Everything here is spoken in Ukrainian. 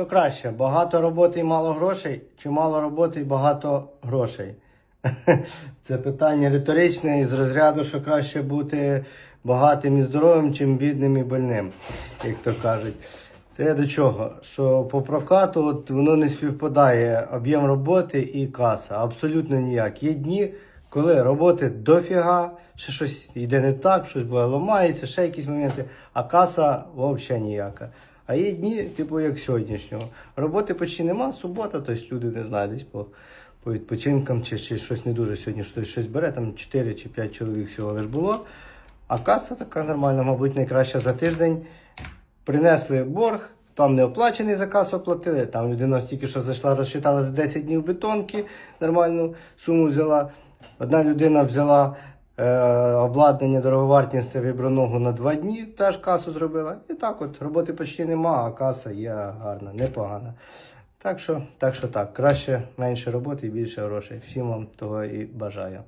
Що краще, багато роботи і мало грошей, чи мало роботи і багато грошей? Це питання риторичне із розряду, що краще бути багатим і здоровим, чим бідним і больним, як то кажуть. Це до чого? Що по прокату от воно не співпадає об'єм роботи і каса. Абсолютно ніяк. Є дні, коли роботи дофіга, ще щось йде не так, щось буває ламається, ще якісь моменти, а каса взагалі ніяка. А є дні, типу як сьогоднішнього. Роботи почти нема, субота, тобто люди не знають десь по, по відпочинкам чи, чи щось не дуже сьогодні щось, щось бере, там 4 чи 5 чоловік всього лиш було. А каса така нормальна, мабуть, найкраща за тиждень. Принесли борг, там не оплачений за оплатили, там людина тільки що зайшла, розчитала за 10 днів бетонки, нормальну суму взяла. Одна людина взяла обладнання дороговартісне віброногу на 2 дні, теж касу зробила. І так от, роботи почти нема, а каса є гарна, непогана. Так що, так що так, краще менше роботи і більше грошей. Всім вам того і бажаю.